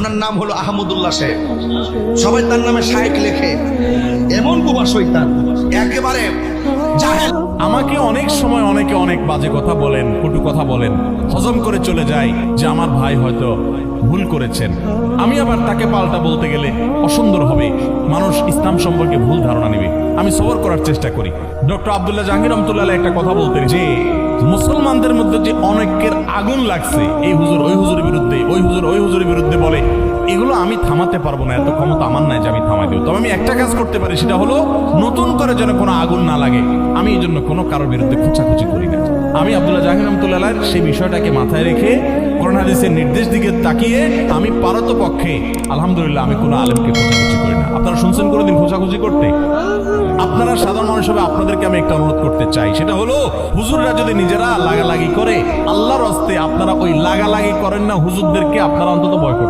ওনার নাম হলো আহমদুল্লাহ শেখ সবাই তার নামে শায়েক লেখে। এমন কুমার শৈতান একেবারে আমাকে অনেক সময় অনেকে অনেক বাজে কথা বলেন, কটু কথা বলেন, হজম করে চলে যায় যে আমার ভাই হয়তো ভুল করেছেন। আমি আবার তাকে পাল্টা বলতে গেলে অসুন্দর হবে। মানুষ ইসলাম সম্পর্কে ভুল ধারণা নেবে। আমি সবর করার চেষ্টা করি। ডক্টর আবদুল্লাহ জাহাঙ্গীর রহমতুল্লাহ একটা কথা বলতেন যে, মুসলমানদের মধ্যে যে অনেকের আগুন লাগছে, এই হুজুর, ওই হুজুরের এগুলো আমি থামাতে পারব না, এত ক্ষমতা আমার নাই যে আমি থামাই দেবো। তবে আমি একটা কাজ করতে পারি, সেটা হলো নতুন করে যেন কোনো আগুন না লাগে। আমি এই জন্য কোনো কারোর বিরুদ্ধে খুচাখুচি করি না। আমি আব্দুল্লাহ জাহির রহমতুল্লাহ সেই বিষয়টাকে মাথায় রেখে করোনা হাদিসের নির্দেশ দিকে তাকিয়ে আমি পারত পক্ষে, আলহামদুলিল্লাহ আমি কোনো আলেমকে খোঁজাখুচি করি না। আপনারা শুনছেন কোনোদিন খোঁজাখুচি করতে? আপনারা সাধারণ মানুষ হবে আপনাদেরকে আমি একটা অনুরোধ করতে চাই, সেটা হলো হুজুররা যদি নিজেরা লাগালাগি করে, আল্লাহর হস্তে আপনারা ওই লাগালাগি করেন না, হুজুরদেরকে আপনারা অন্তত ভয় করতে